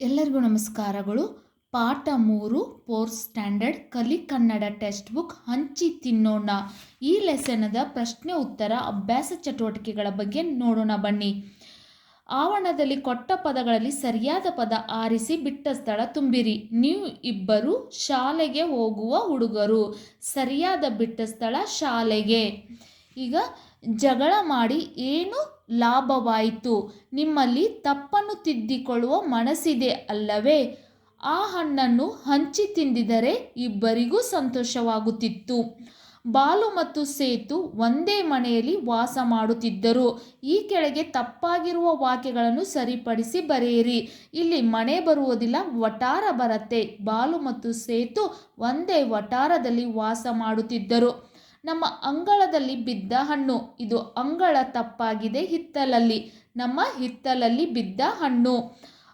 ಎಲ್ಲರಿಗೂ ನಮಸ್ಕಾರಗಳು. ಪಾಠ ಮೂರು ಫೋರ್ತ್ ಸ್ಟ್ಯಾಂಡರ್ಡ್, ಕಲಿ ಕನ್ನಡ ಟೆಕ್ಸ್ಟ್ ಬುಕ್, ಹಂಚಿ ತಿನ್ನೋಣ. ಈ ಲೆಸನದ ಪ್ರಶ್ನೆ ಉತ್ತರ ಅಭ್ಯಾಸ ಚಟುವಟಿಕೆಗಳ ಬಗ್ಗೆ ನೋಡೋಣ ಬನ್ನಿ. ಆವರಣದಲ್ಲಿ ಕೊಟ್ಟ ಪದಗಳಲ್ಲಿ ಸರಿಯಾದ ಪದ ಆರಿಸಿ ಬಿಟ್ಟ ಸ್ಥಳ ತುಂಬಿರಿ. ನೀವು ಇಬ್ಬರು ಶಾಲೆಗೆ ಹೋಗುವ ಹುಡುಗರು. ಸರಿಯಾದ ಬಿಟ್ಟ ಸ್ಥಳ ಶಾಲೆಗೆ. ಈಗ ಜಗಳ ಮಾಡಿ ಏನು ಲಾಭವಾಯಿತು. ನಿಮ್ಮಲ್ಲಿ ತಪ್ಪನ್ನು ತಿದ್ದಿಕೊಳ್ಳುವ ಮನಸ್ಸಿದೆ ಅಲ್ಲವೇ? ಆ ಹಣ್ಣನ್ನು ಹಂಚಿ ತಿಂದಿದರೆ ಇಬ್ಬರಿಗೂ ಸಂತೋಷವಾಗುತ್ತಿತ್ತು. ಬಾಲು ಮತ್ತು ಸೇತು ಒಂದೇ ಮನೆಯಲ್ಲಿ ವಾಸ ಮಾಡುತ್ತಿದ್ದರು. ಈ ಕೆಳಗೆ ತಪ್ಪಾಗಿರುವ ವಾಕ್ಯಗಳನ್ನು ಸರಿಪಡಿಸಿ ಬರೆಯಿರಿ. ಇಲ್ಲಿ ಮನೆ ಬರುವುದಿಲ್ಲ, ವಟಾರ ಬರುತ್ತೆ. ಬಾಲು ಮತ್ತು ಸೇತು ಒಂದೇ ವಟಾರದಲ್ಲಿ ವಾಸ ಮಾಡುತ್ತಿದ್ದರು. ನಮ್ಮ ಅಂಗಳದಲ್ಲಿ ಬಿದ್ದ ಹಣ್ಣು. ಇದು ಅಂಗಳ ತಪ್ಪಾಗಿದೆ ಹಿತ್ತಲಲ್ಲಿ. ನಮ್ಮ ಹಿತ್ತಲಲ್ಲಿ ಬಿದ್ದ ಹಣ್ಣು.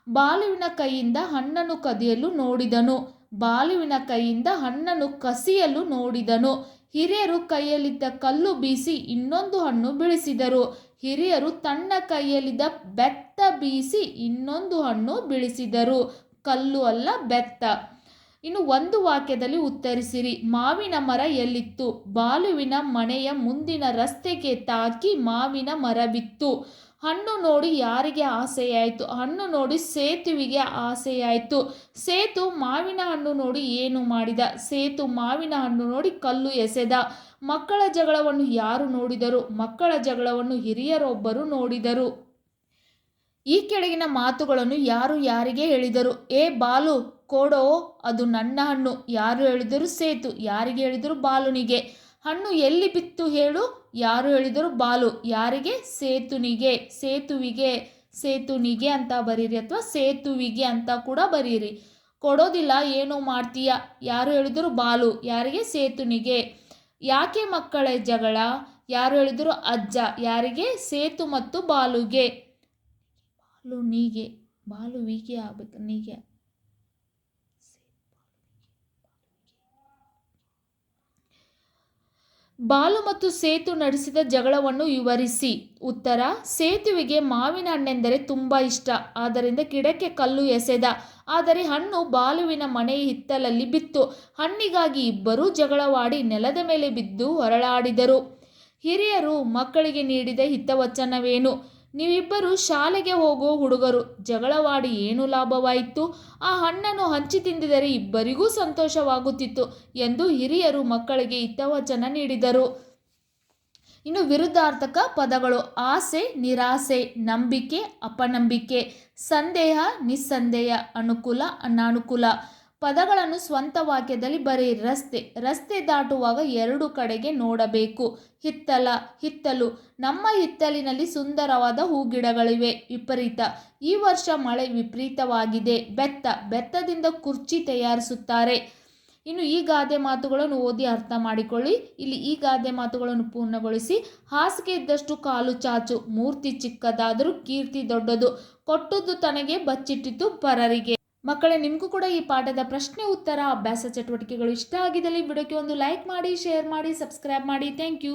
ಬಾಲುವಿನ ಕೈಯಿಂದ ಹಣ್ಣನ್ನು ಕದಿಯಲು ನೋಡಿದನು. ಬಾಲುವಿನ ಕೈಯಿಂದ ಹಣ್ಣನ್ನು ಕಸಿಯಲು ನೋಡಿದನು. ಹಿರಿಯರು ಕೈಯಲ್ಲಿದ್ದ ಕಲ್ಲು ಬೀಸಿ ಇನ್ನೊಂದು ಹಣ್ಣು ಬಿಳಿಸಿದರು ಹಿರಿಯರು ತನ್ನ ಕೈಯಲ್ಲಿದ್ದ ಬೆತ್ತ ಬೀಸಿ ಇನ್ನೊಂದು ಹಣ್ಣು ಬಿಳಿಸಿದರು ಕಲ್ಲು ಅಲ್ಲ ಬೆತ್ತ. ಇನ್ನು ಒಂದು ವಾಕ್ಯದಲ್ಲಿ ಉತ್ತರಿಸಿರಿ. ಮಾವಿನ ಮರ ಎಲ್ಲಿತ್ತು? ಬಾಲುವಿನ ಮನೆಯ ಮುಂದಿನ ರಸ್ತೆಗೆ ತಾಕಿ ಮಾವಿನ ಮರ ಬಿತ್ತು ಹಣ್ಣು ನೋಡಿ ಯಾರಿಗೆ ಆಸೆಯಾಯಿತು? ಹಣ್ಣು ನೋಡಿ ಸೇತುವಿಗೆ ಆಸೆಯಾಯಿತು. ಸೇತು ಮಾವಿನ ಹಣ್ಣು ನೋಡಿ ಏನು ಮಾಡಿದ? ಸೇತು ಮಾವಿನ ಹಣ್ಣು ನೋಡಿ ಕಲ್ಲು ಎಸೆದ. ಮಕ್ಕಳ ಜಗಳವನ್ನು ಯಾರು ನೋಡಿದರು? ಮಕ್ಕಳ ಜಗಳವನ್ನು ಹಿರಿಯರೊಬ್ಬರು ನೋಡಿದರು. ಈ ಕೆಳಗಿನ ಮಾತುಗಳನ್ನು ಯಾರು ಯಾರಿಗೆ ಹೇಳಿದರು? ಏ ಬಾಲು ಕೊಡೋ, ಅದು ನನ್ನ ಹಣ್ಣು. ಯಾರು ಹೇಳಿದರು ಸೇತು, ಯಾರಿಗೆ ಹೇಳಿದರು ಬಾಲುನಿಗೆ. ಹಣ್ಣು ಎಲ್ಲಿ ಬಿತ್ತು ಹೇಳು, ಯಾರು ಹೇಳಿದರು ಬಾಲು. ಯಾರಿಗೆ? ಸೇತುನಿಗೆ. ಸೇತುವಿಗೆ. ಸೇತುನಿಗೆ ಅಂತ ಬರೀರಿ ಅಥವಾ ಸೇತುವಿಗೆ ಅಂತ ಕೂಡ ಬರೀರಿ. ಕೊಡೋದಿಲ್ಲ, ಏನು ಮಾಡ್ತೀಯ. ಯಾರು ಹೇಳಿದರು ಬಾಲು, ಯಾರಿಗೆ? ಸೇತುನಿಗೆ. ಯಾಕೆ ಮಕ್ಕಳ ಜಗಳ? ಯಾರು ಹೇಳಿದರು ಅಜ್ಜ, ಯಾರಿಗೆ? ಸೇತು ಮತ್ತು ಬಾಲುಗೆ. ಬಾಲು ನೀಗೆ ಬಾಲುವಿಗೆ ಆಗಬೇಕು, ನೀಗೆ. ಬಾಲು ಮತ್ತು ಸೇತು ನಡೆಸಿದ ಜಗಳವನ್ನು ವಿವರಿಸಿ. ಉತ್ತರ, ಸೇತುವಿಗೆ ಮಾವಿನ ಹಣ್ಣೆಂದರೆ ತುಂಬ ಇಷ್ಟ. ಆದ್ದರಿಂದ ಗಿಡಕ್ಕೆ ಕಲ್ಲು ಎಸೆದ. ಆದರೆ ಹಣ್ಣು ಬಾಲುವಿನ ಮನೆಯ ಹಿತ್ತಲಲ್ಲಿ ಬಿತ್ತು. ಹಣ್ಣಿಗಾಗಿ ಇಬ್ಬರೂ ಜಗಳವಾಡಿ ನೆಲದ ಮೇಲೆ ಬಿದ್ದು ಹೊರಳಾಡಿದರು. ಹಿರಿಯರು ಮಕ್ಕಳಿಗೆ ನೀಡಿದ ಹಿತವಚನವೇನು? ನೀವಿಬ್ಬರು ಶಾಲೆಗೆ ಹೋಗೋ ಹುಡುಗರು. ಜಗಳವಾಡಿ ಏನು ಲಾಭವಾಯಿತು? ಆ ಹಣ್ಣನ್ನು ಹಂಚಿ ತಿಂದಿದರೆ ಇಬ್ಬರಿಗೂ ಸಂತೋಷವಾಗುತ್ತಿತ್ತು ಎಂದು ಹಿರಿಯರು ಮಕ್ಕಳಿಗೆ ಹಿತವಚನ ನೀಡಿದರು. ಇನ್ನು ವಿರುದ್ಧಾರ್ಥಕ ಪದಗಳು ಆಸೆ, ನಿರಾಸೆ, ನಂಬಿಕೆ, ಅಪನಂಬಿಕೆ, ಸಂದೇಹ, ನಿಸ್ಸಂದೇಹ, ಅನುಕೂಲ, ಅನಾನುಕೂಲ. ಪದಗಳನ್ನು ಸ್ವಂತ ವಾಕ್ಯದಲ್ಲಿ ಬರೆಯಿರಿ ರಸ್ತೆ ರಸ್ತೆ ದಾಟುವಾಗ ಎರಡು ಕಡೆಗೆ ನೋಡಬೇಕು. ಹಿತ್ತಲ, ಹಿತ್ತಲು. ನಮ್ಮ ಹಿತ್ತಲಿನಲ್ಲಿ ಸುಂದರವಾದ ಹೂಗಿಡಗಳಿವೆ. ವಿಪರೀತ. ಈ ವರ್ಷ ಮಳೆ ವಿಪರೀತವಾಗಿದೆ. ಬೆತ್ತ, ಬೆತ್ತದಿಂದ ಕುರ್ಚಿ ತಯಾರಿಸುತ್ತಾರೆ. ಇನ್ನು ಈ ಗಾದೆ ಮಾತುಗಳನ್ನು ಓದಿ ಅರ್ಥ ಮಾಡಿಕೊಳ್ಳಿ. ಇಲ್ಲಿ ಈ ಗಾದೆ ಮಾತುಗಳನ್ನು ಪೂರ್ಣಗೊಳಿಸಿ. ಹಾಸಿಗೆ ಇದ್ದಷ್ಟು ಕಾಲು ಚಾಚು. ಮೂರ್ತಿ ಚಿಕ್ಕದಾದರೂ ಕೀರ್ತಿ ದೊಡ್ಡದು. ಕೊಟ್ಟದ್ದು ತನಗೆ ಬಚ್ಚಿಟ್ಟಿತು ಪರರಿಗೆ. ಮಕ್ಕಳೇ, ನಿಮಗೂ ಕೂಡ ಈ ಪಾಠದ ಪ್ರಶ್ನೆ, ಉತ್ತರ, ಅಭ್ಯಾಸ ಚಟುವಟಿಕೆಗಳು ಇಷ್ಟ ಆಗಿದ್ದಲ್ಲಿ ವಿಡಿಯೋಕ್ಕೆ ಒಂದು ಲೈಕ್ ಮಾಡಿ ಶೇರ್ ಮಾಡಿ ಸಬ್ಸ್ಕ್ರೈಬ್ ಮಾಡಿ. Thank you